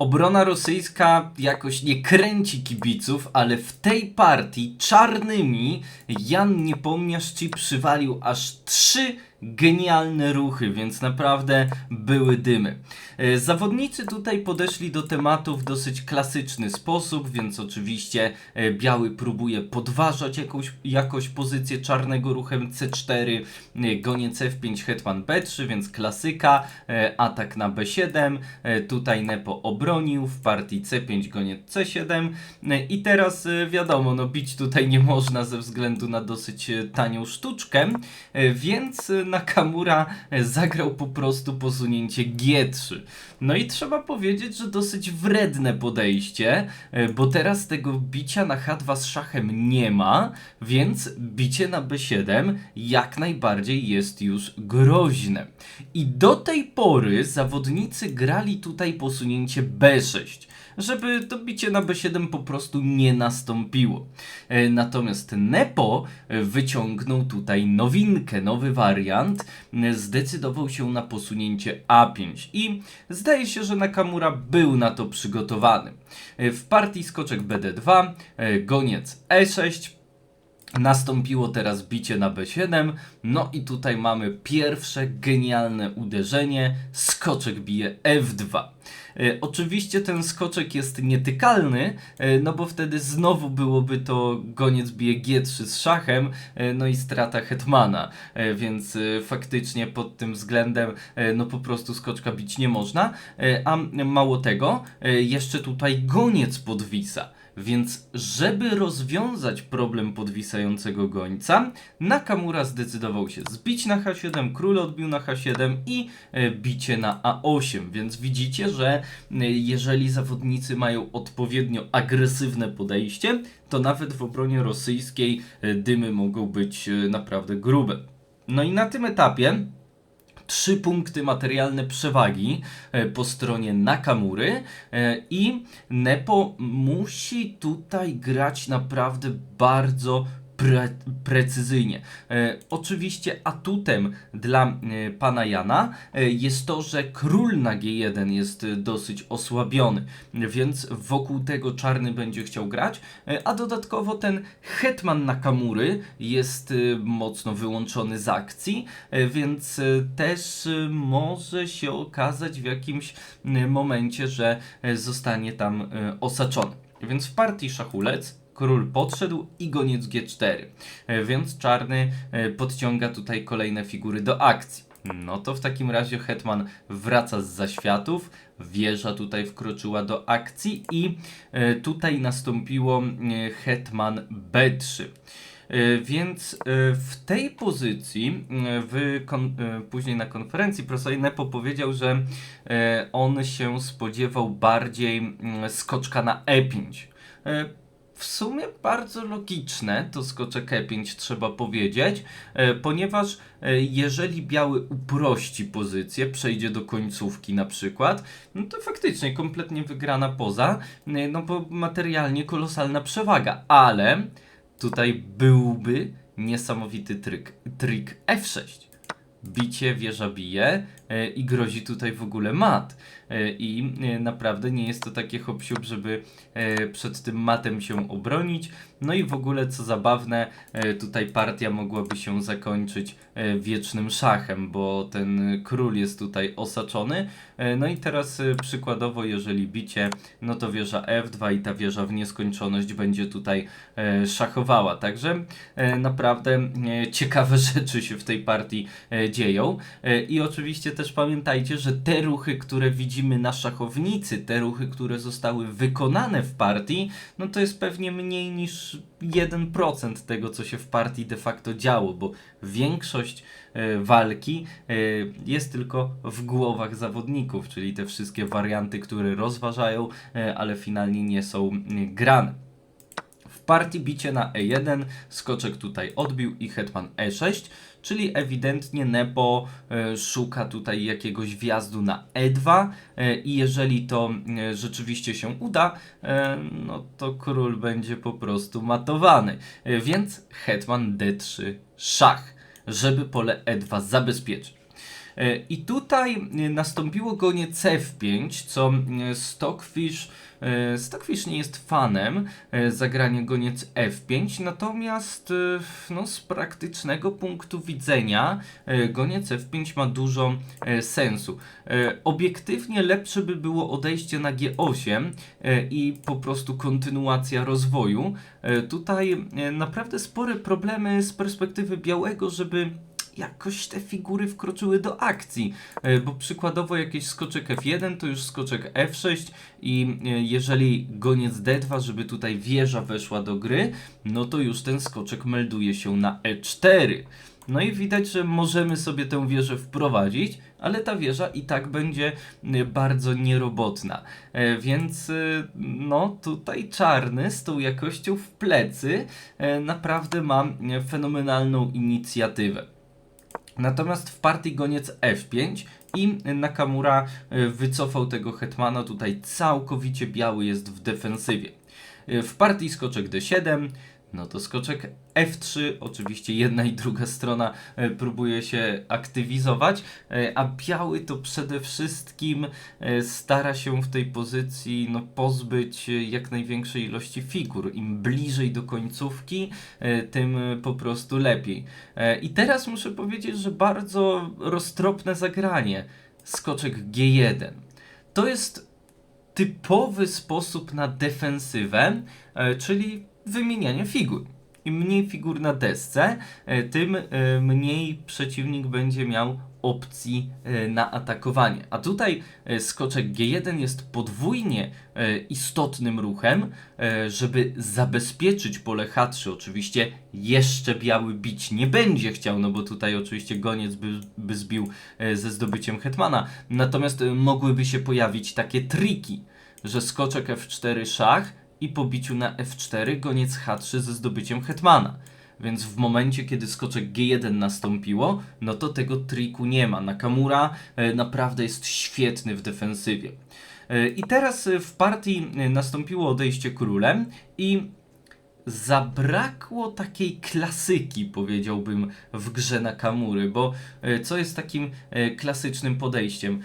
Obrona rosyjska jakoś nie kręci kibiców, ale w tej partii czarnymi Jan Niepomniasz ci przywalił aż trzy genialne ruchy, więc naprawdę były dymy. E, Zawodnicy tutaj podeszli do tematu w dosyć klasyczny sposób, więc oczywiście e, biały próbuje podważać jakąś, jakąś pozycję czarnego ruchem C4, e, goniec F5, hetman B3, więc klasyka, atak na B7, e, tutaj Nepo obronił, w partii C5 goniec C7 e, i teraz wiadomo, no bić tutaj nie można ze względu na dosyć tanią sztuczkę, więc Nakamura zagrał po prostu posunięcie G3. No i trzeba powiedzieć, że dosyć wredne podejście, e, bo teraz tego bicia na H2 z szachem nie ma, więc bicie na B7 jak najbardziej jest już groźne. I do tej pory zawodnicy grali tutaj posunięcie B6 żeby to bicie na B7 po prostu nie nastąpiło. E, Natomiast Nepo e, wyciągnął tutaj nowinkę, nowy wariant, e, zdecydował się na posunięcie A5 i zdaje się, że Nakamura był na to przygotowany. E, W partii skoczek BD2, e, goniec E6, Nastąpiło teraz bicie na B7, no i tutaj mamy pierwsze genialne uderzenie, skoczek bije F2. E, oczywiście ten skoczek jest nietykalny, e, no bo wtedy znowu byłoby to goniec bije G3 z szachem, e, no i strata hetmana, więc faktycznie pod tym względem no po prostu skoczka bić nie można, a mało tego, jeszcze tutaj goniec podwisa. Więc, żeby rozwiązać problem podwisającego gońca, Nakamura zdecydował się zbić na H7, król odbił na H7 i e, bicie na A8. Więc widzicie, że e, jeżeli zawodnicy mają odpowiednio agresywne podejście, to nawet w obronie rosyjskiej e, dymy mogą być naprawdę grube. No i na tym etapie trzy punkty materialne przewagi e, po stronie Nakamury e, i Nepo musi tutaj grać naprawdę bardzo pre precyzyjnie. E, oczywiście atutem dla e, pana Jana e, jest to, że król na G1 jest e, dosyć osłabiony, więc wokół tego czarny będzie chciał grać, e, a dodatkowo ten hetman Nakamury jest e, mocno wyłączony z akcji, e, więc e, też e, może się okazać w jakimś e, momencie, że e, zostanie tam e, osaczony. Więc w partii szachulec król podszedł i goniec G4, e, więc czarny e, podciąga tutaj kolejne figury do akcji. No to w takim razie hetman wraca z zaświatów, wieża tutaj wkroczyła do akcji i e, tutaj nastąpiło hetman B3. E, Więc w tej pozycji, w później na konferencji, profesor Nepo powiedział, że on się spodziewał bardziej skoczka na E5. W sumie bardzo logiczne to skoczek E5 trzeba powiedzieć, e, ponieważ e, jeżeli biały uprości pozycję, przejdzie do końcówki na przykład, no to faktycznie kompletnie wygrana poza, e, no bo materialnie kolosalna przewaga, ale tutaj byłby niesamowity tryk, trik F6. Bicie, wieża bije i grozi tutaj w ogóle mat. E, I e, naprawdę nie jest to takie hop żeby e, przed tym matem się obronić. No i w ogóle co zabawne, e, tutaj partia mogłaby się zakończyć e, wiecznym szachem, bo ten król jest tutaj osaczony. E, No i teraz e, przykładowo, jeżeli bicie, no to wieża F2 i ta wieża w nieskończoność będzie tutaj e, szachowała. Także e, naprawdę e, ciekawe rzeczy się w tej partii e, dzieją. E, I oczywiście też pamiętajcie, że te ruchy, które widzimy na szachownicy, te ruchy, które zostały wykonane w partii, no to jest pewnie mniej niż 1% tego, co się w partii de facto działo, bo większość e, walki e, jest tylko w głowach zawodników, czyli te wszystkie warianty, które rozważają, e, ale finalnie nie są grane. Partii bicie na E1, skoczek tutaj odbił i hetman E6, czyli ewidentnie Nepo e, szuka tutaj jakiegoś wjazdu na E2 e, i jeżeli to e, rzeczywiście się uda, no to król będzie po prostu matowany. Więc hetman D3 szach, żeby pole E2 zabezpieczyć. E, I tutaj e, nastąpiło goniec F5, co e, Stockfish Stockfish nie jest fanem zagrania goniec F5, natomiast no, z praktycznego punktu widzenia goniec F5 ma dużo sensu. Obiektywnie lepsze by było odejście na G8 e, i po prostu kontynuacja rozwoju. Tutaj naprawdę spore problemy z perspektywy białego, żeby jakoś te figury wkroczyły do akcji, E, bo przykładowo jakiś skoczek F1 to już skoczek F6 i e, jeżeli goniec D2, żeby tutaj wieża weszła do gry, no to już ten skoczek melduje się na E4. No i widać, że możemy sobie tę wieżę wprowadzić, ale ta wieża i tak będzie e, bardzo nierobotna. Więc no tutaj czarny z tą jakością w plecy naprawdę ma fenomenalną inicjatywę. Natomiast w partii goniec F5 i Nakamura e, wycofał tego hetmana, tutaj całkowicie biały jest w defensywie. E, W partii skoczek D7, no to skoczek F3, oczywiście jedna i druga strona e, próbuje się aktywizować, e, a biały to przede wszystkim e, stara się w tej pozycji no, pozbyć jak największej ilości figur. Im bliżej do końcówki, tym po prostu lepiej. I teraz muszę powiedzieć, że bardzo roztropne zagranie. Skoczek G1. To jest typowy sposób na defensywę, czyli wymienianie figur. Im mniej figur na desce, e, tym e, mniej przeciwnik będzie miał opcji e, na atakowanie. A tutaj skoczek G1 jest podwójnie istotnym ruchem, żeby zabezpieczyć pole H3. Oczywiście jeszcze biały bić nie będzie chciał, no bo tutaj oczywiście goniec by, by zbił ze zdobyciem hetmana. Natomiast mogłyby się pojawić takie triki, że skoczek F4 szach i po biciu na F4 goniec H3 ze zdobyciem hetmana. Więc w momencie, kiedy skoczek G1 nastąpiło, no to tego triku nie ma. Nakamura e, naprawdę jest świetny w defensywie. E, I teraz e, w partii nastąpiło odejście królem i zabrakło takiej klasyki, powiedziałbym, w grze Nakamury, bo e, co jest takim klasycznym podejściem?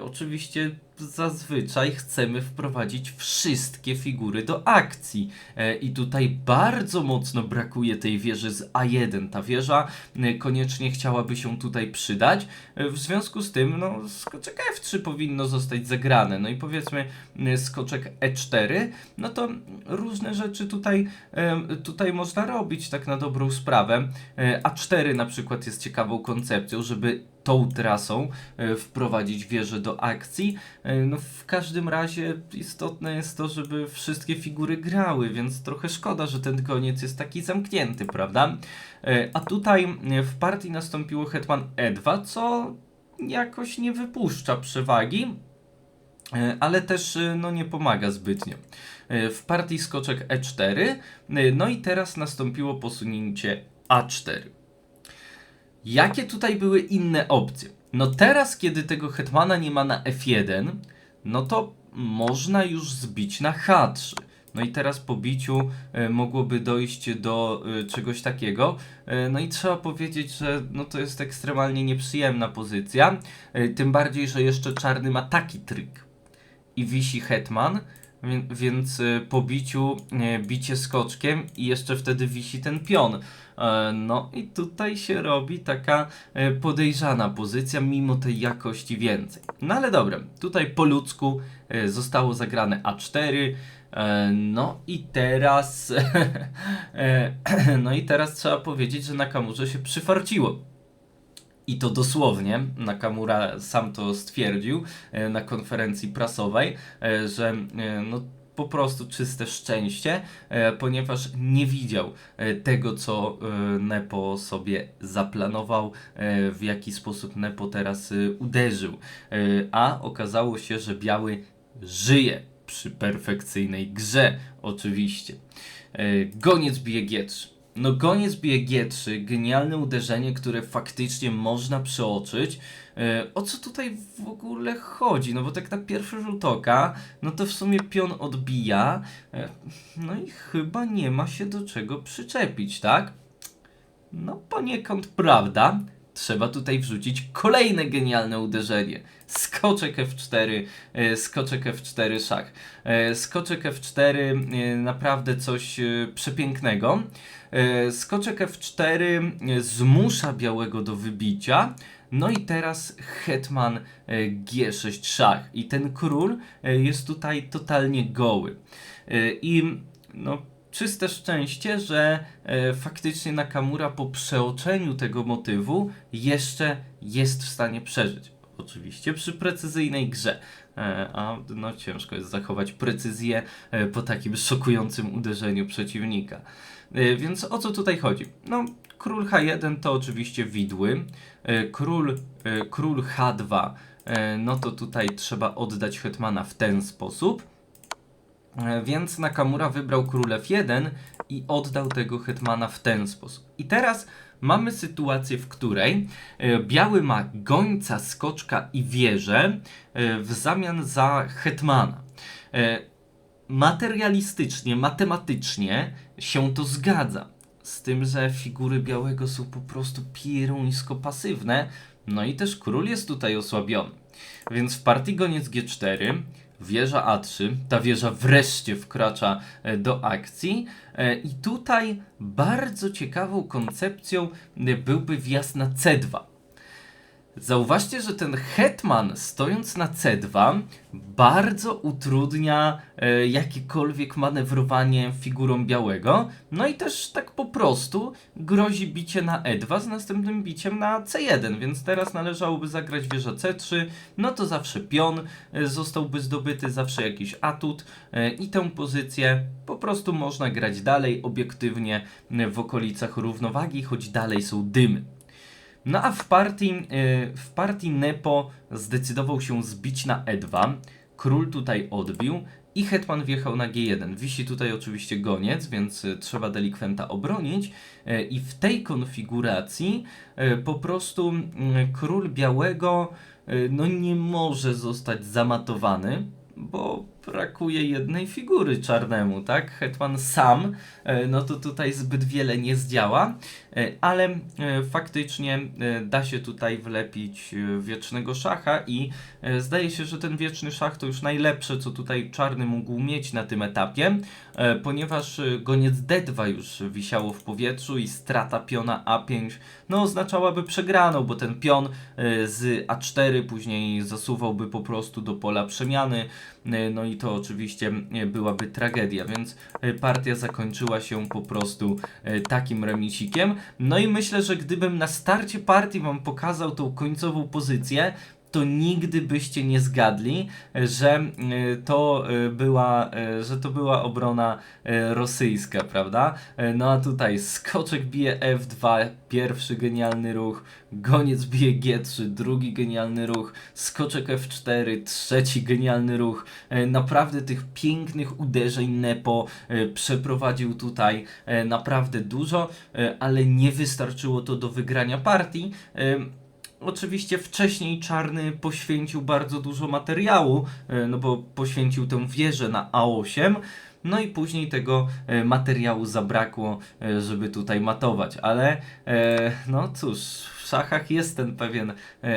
Oczywiście zazwyczaj chcemy wprowadzić wszystkie figury do akcji e, i tutaj bardzo mocno brakuje tej wieży z A1. Ta wieża e, koniecznie chciałaby się tutaj przydać, e, w związku z tym no, skoczek F3 powinno zostać zagrane, no i powiedzmy skoczek E4, no to różne rzeczy tutaj, tutaj można robić tak na dobrą sprawę. E, A4 na przykład jest ciekawą koncepcją, żeby tą trasą e, wprowadzić wieżę do akcji. E, No w każdym razie istotne jest to, żeby wszystkie figury grały, więc trochę szkoda, że ten koniec jest taki zamknięty, prawda? E, A tutaj w partii nastąpiło hetman E2, co jakoś nie wypuszcza przewagi, ale też no, nie pomaga zbytnio. W partii skoczek E4, e, no i teraz nastąpiło posunięcie A4. Jakie tutaj były inne opcje? No teraz, kiedy tego hetmana nie ma na F1, no to można już zbić na H3. No i teraz po biciu e, mogłoby dojść do e, czegoś takiego. E, no i trzeba powiedzieć, że no to jest ekstremalnie nieprzyjemna pozycja. Tym bardziej, że jeszcze czarny ma taki trik. I wisi hetman, więc e, po biciu bicie skoczkiem i jeszcze wtedy wisi ten pion. E, No i tutaj się robi taka e, podejrzana pozycja, mimo tej jakości więcej. No ale dobra, tutaj po ludzku e, zostało zagrane A4. e, No i teraz no i teraz trzeba powiedzieć, że Nakamurze się przyfarciło. I to dosłownie, Nakamura sam to stwierdził e, na konferencji prasowej, e, że e, no, po prostu czyste szczęście, ponieważ nie widział tego, co Nepo sobie zaplanował, w jaki sposób Nepo teraz uderzył. A okazało się, że biały żyje przy perfekcyjnej grze, oczywiście. Goniec bije G3. No goniec bije G3, genialne uderzenie, które faktycznie można przeoczyć. E, o co tutaj w ogóle chodzi? No bo tak na pierwszy rzut oka, no to w sumie pion odbija, e, no i chyba nie ma się do czego przyczepić, tak? No poniekąd prawda, trzeba tutaj wrzucić kolejne genialne uderzenie. Skoczek F4, e, skoczek F4 szach. E, Skoczek F4 e, naprawdę coś przepięknego. Skoczek F4 e, zmusza białego do wybicia. No i teraz hetman e, G6 szach. I ten król jest tutaj totalnie goły. I no, czyste szczęście, że e, faktycznie Nakamura po przeoczeniu tego motywu jeszcze jest w stanie przeżyć. Oczywiście przy precyzyjnej grze. E, a no ciężko jest zachować precyzję e, po takim szokującym uderzeniu przeciwnika. E, Więc o co tutaj chodzi? No, król H1 to oczywiście widły. E, Król, e, król H2, e, no to tutaj trzeba oddać hetmana w ten sposób. E, Więc Nakamura wybrał król F1 i oddał tego hetmana w ten sposób. I teraz mamy sytuację, w której e, biały ma gońca, skoczka i wieżę e, w zamian za hetmana. Materialistycznie, matematycznie się to zgadza. Z tym, że figury białego są po prostu pieruńsko pasywne, no i też król jest tutaj osłabiony. Więc w partii goniec G4, wieża A3, ta wieża wreszcie wkracza e, do akcji e, i tutaj bardzo ciekawą koncepcją e, byłby wjazd na C2. Zauważcie, że ten hetman stojąc na C2 bardzo utrudnia e, jakiekolwiek manewrowanie figurą białego. No i też tak po prostu grozi bicie na E2 z następnym biciem na C1, więc teraz należałoby zagrać wieża C3, no to zawsze pion e, zostałby zdobyty, zawsze jakiś atut e, i tę pozycję po prostu można grać dalej obiektywnie w okolicach równowagi, choć dalej są dymy. No a w partii, y, w partii Nepo zdecydował się zbić na E2. Król tutaj odbił i hetman wjechał na G1. Wisi tutaj oczywiście goniec, więc y, trzeba delikwenta obronić. Y, I w tej konfiguracji po prostu król białego no nie może zostać zamatowany, bo brakuje jednej figury czarnemu, tak? Hetman sam, e, no to tutaj zbyt wiele nie zdziała, e, ale e, faktycznie da się tutaj wlepić wiecznego szacha i zdaje się, że ten wieczny szach to już najlepsze, co tutaj czarny mógł mieć na tym etapie, ponieważ goniec D2 już wisiało w powietrzu i strata piona A5 no oznaczałaby przegraną, bo ten pion z A4 później zasuwałby po prostu do pola przemiany, no i to oczywiście e, byłaby tragedia, więc e, partia zakończyła się po prostu e, takim remisikiem. No i myślę, że gdybym na starcie partii wam pokazał tą końcową pozycję, to nigdy byście nie zgadli, że e, to e, była, e, że to była obrona rosyjska, prawda? No a tutaj skoczek bije F2, pierwszy genialny ruch, goniec bije G3, drugi genialny ruch, skoczek F4, trzeci genialny ruch. Naprawdę tych pięknych uderzeń Nepo przeprowadził tutaj naprawdę dużo, ale nie wystarczyło to do wygrania partii. Oczywiście wcześniej Czarny poświęcił bardzo dużo materiału, e, no bo poświęcił tę wieżę na A8, no i później tego e, materiału zabrakło, e, żeby tutaj matować, ale no cóż, w szachach jest ten pewien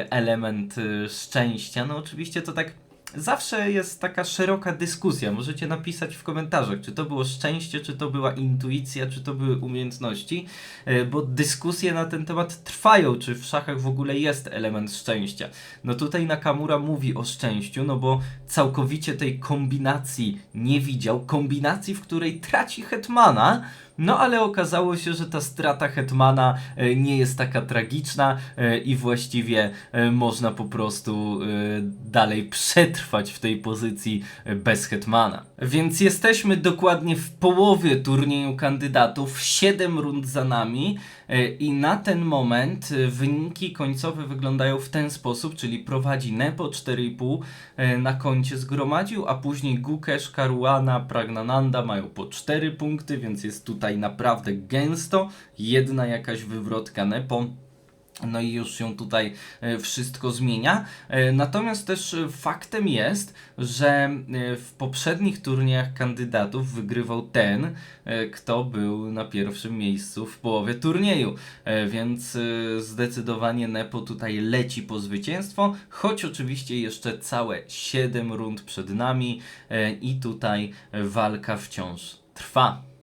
element szczęścia, no oczywiście to tak zawsze jest taka szeroka dyskusja. Możecie napisać w komentarzach, czy to było szczęście, czy to była intuicja, czy to były umiejętności, e, bo dyskusje na ten temat trwają, czy w szachach w ogóle jest element szczęścia. No tutaj Nakamura mówi o szczęściu, no bo całkowicie tej kombinacji nie widział, kombinacji, w której traci hetmana, no ale okazało się, że ta strata hetmana e, nie jest taka tragiczna e, i właściwie e, można po prostu dalej przetrwać w tej pozycji bez hetmana. Więc jesteśmy dokładnie w połowie turnieju kandydatów, 7 rund za nami i na ten moment wyniki końcowe wyglądają w ten sposób, czyli prowadzi Nepo 4,5 e, na koncie zgromadził, a później Gukesz, Caruana, Pragnananda mają po 4 punkty, więc jest tutaj naprawdę gęsto. Jedna jakaś wywrotka Nepo. No i już się tutaj e, wszystko zmienia. E, Natomiast też e, faktem jest, że w poprzednich turniejach kandydatów wygrywał ten, kto był na pierwszym miejscu w połowie turnieju. Więc zdecydowanie Nepo tutaj leci po zwycięstwo, choć oczywiście jeszcze całe 7 rund przed nami i tutaj walka wciąż trwa.